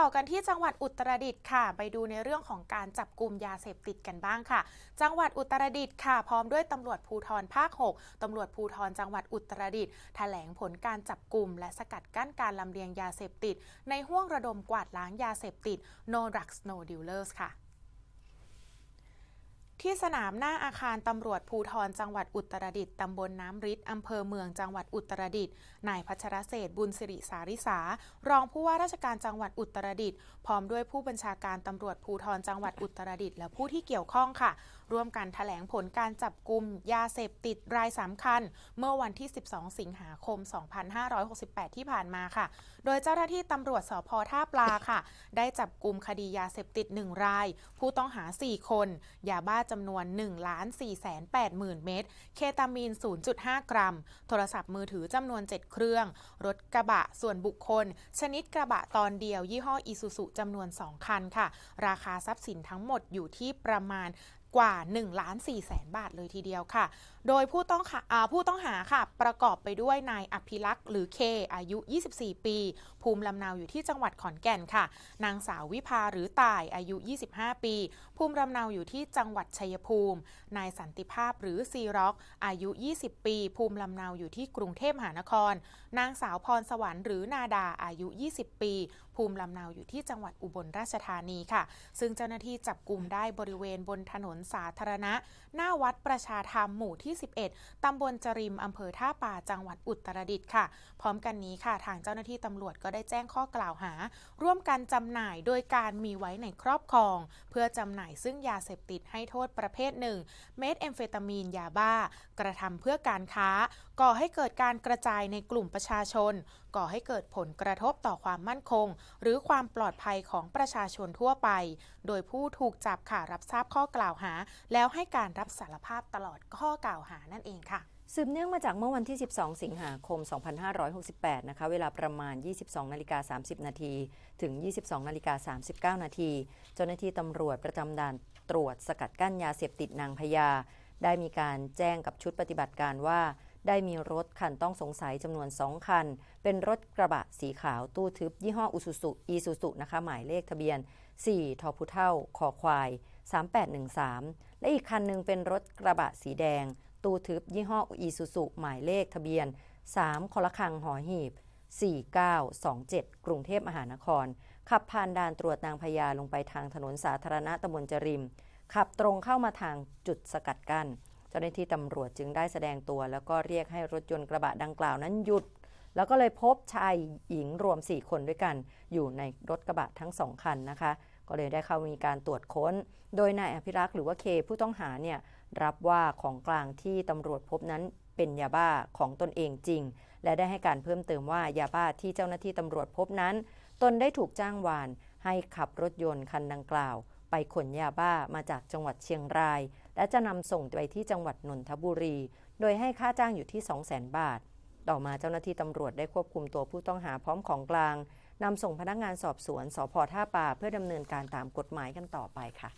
ต่อกันที่จังหวัดอุตรดิตถ์ค่ะ ไปดูในเรื่องของการจับกลุ่มยาเสพติดกันบ้างค่ะ จังหวัดอุตรดิตถ์ค่ะ พร้อมด้วยตำรวจภูธรภาค 6ตำรวจภูธรจังหวัดอุตรดิตถ์แถลงผลการจับกลุ่มและสกัดกั้นการลำเลียงยาเสพติด ในห้วงระดมกวาดล้างยาเสพติด No Drugs No Dealers ค่ะ ที่สนามหน้าอาคารตำรวจภูทรจังหวัดอุตรดิตถ์ตำบลน้ำริดอำเภอเมืองจังหวัดอุตรดิตถ์นายพัชรเศษบุญสิริสาริสา รองผู้ว่าราชการจังหวัดอุตรดิตถ์พร้อมด้วยผู้บัญชาการตำรวจภูทรจังหวัดอุตรดิตถ์และผู้ที่เกี่ยวข้องค่ะ ร่วมกันแถลงผลการจับกลุ่มยาเสพติดรายสำคัญ เมื่อวันที่ 12 สิงหาคม 2568 ที่ผ่านมาค่ะ โดยเจ้าหน้าที่ตำรวจสพท่าปลาค่ะ ได้จับกลุ่มคดียาเสพติด 1 ราย ผู้ต้องหา 4 คนยาบ้าจำนวน1 4 8 0 0 0 0เม็ด เคตามีน 0.5 กรัม โทรศัพท์มือถือจำนวน 7 เครื่อง รถกระบะส่วนบุคคล ชนิดกระบะตอนเดียว ยี่ห้ออีซูซุจำนวน 2 คันค่ะ ราคาทรัพย์สินทั้งหมดอยู่ที่ประมาณ กว่า1ล้าน4แสนบาทเลยทีเดียวค่ะ โดยผู้ต้องหาอ่าผู้ต้องหาค่ะ ประกอบไปด้วยนายอภิรักษ์หรือเคอายุ 24 ปี ภูมิลำเนาอยู่ที่จังหวัดขอนแก่นค่ะ นางสาววิภาหรือต่ายอายุ 25 ปี ภูมิลำเนาอยู่ที่จังหวัดชัยภูมิ นายสันติภาพหรือซีร็อก อายุ 20 ปี ภูมิลำเนาอยู่ที่กรุงเทพมหานคร นางสาวพรสวรรค์หรือนาดาอายุ 20 ปี ภูมิลำเนาอยู่ที่จังหวัดอุบลราชธานีค่ะ ซึ่งเจ้าหน้าที่จับกลุ่มได้บริเวณบนถนนสาธารณะ หน้าวัดประชาธรรมหมู่ที่ 11 ตำบลจริมอำเภอท่าป่าจังหวัดอุตรดิตถ์ค่ะ พร้อมกันนี้ค่ะ ทางเจ้าหน้าที่ตำรวจก็ได้แจ้งข้อกล่าวหา ร่วมกันจำหน่ายโดยการมีไว้ในครอบครอง เพื่อจำหน่ายซึ่งยาเสพติดให้โทษประเภทหนึ่งเมทแอมเฟตามีนยาบ้า กระทำเพื่อการค้า ก่อให้เกิดการกระจายในกลุ่มประชาชนก่อให้เกิดผลกระทบต่อความมั่นคง หรือความปลอดภัยของประชาชนทั่วไป โดยผู้ถูกจับค่ะรับทราบข้อกล่าวหา แล้วให้การรับสารภาพตลอดข้อกล่าวหานั่นเองค่ะสืบเนื่องมาจากเมื่อวันที่ 12 สิงหาคม 2568 นะคะ เวลาประมาณ 22 นาฬิกา 30 นาที ถึง 22 นาฬิกา 39 นาที เจ้าหน้าที่ตำรวจประจำด่านตรวจสกัดกั้นยาเสพติดนางพญา ได้มีการแจ้งกับชุดปฏิบัติการว่า ได้มีรถคันต้องสงสัยจำนวน 2 คัน เป็นรถกระบะสีขาวตู้ทึบ ยี่ห้ออุสุสุอีซูซุนะคะ หมายเลขทะเบียน 4 ทอพุเท่าคอควาย 3813 และอีกคันหนึ่งเป็นรถกระบะสีแดง ตู้ทึบ ยี่ห้ออีซูซุหมายเลขทะเบียน 3 คละคังหอหีบ 4927 กรุงเทพมหานคร ขับผ่านด่านตรวจนางพญาลงไปทางถนนสาธารณะตำบลจริม ขับตรงเข้ามาทางจุดสกัดกั้น เจ้าหน้าที่ตำรวจจึงได้แสดงตัว แล้วก็เรียกให้รถยนต์กระบะดังกล่าวนั้นหยุด แล้วก็เลยพบชายหญิงรวม 4 คนด้วยกัน อยู่ในรถกระบะทั้งสองคันนะคะ ก็เลยได้เข้ามีการตรวจค้น โดยนายอภิรักษ์หรือว่าเคผู้ต้องหาเนี่ยรับว่าของกลางที่ตำรวจพบนั้นเป็นยาบ้าของตนเองจริง และได้ให้การเพิ่มเติมว่ายาบ้าที่เจ้าหน้าที่ตำรวจพบนั้น ตนได้ถูกจ้างวาน ให้ขับรถยนต์คันดังกล่าว ไปขนยาบ้ามาจากจังหวัดเชียงราย และจะนำส่งไปที่จังหวัดนนทบุรี โดยให้ค่าจ้างอยู่ที่ 200,000 บาท ต่อมาเจ้าหน้าที่ตำรวจได้ควบคุมตัวผู้ต้องหาพร้อมของกลางนำส่งพนักงานสอบสวนสพท่าป่าเพื่อดำเนินการตามกฎหมายกันต่อไปค่ะ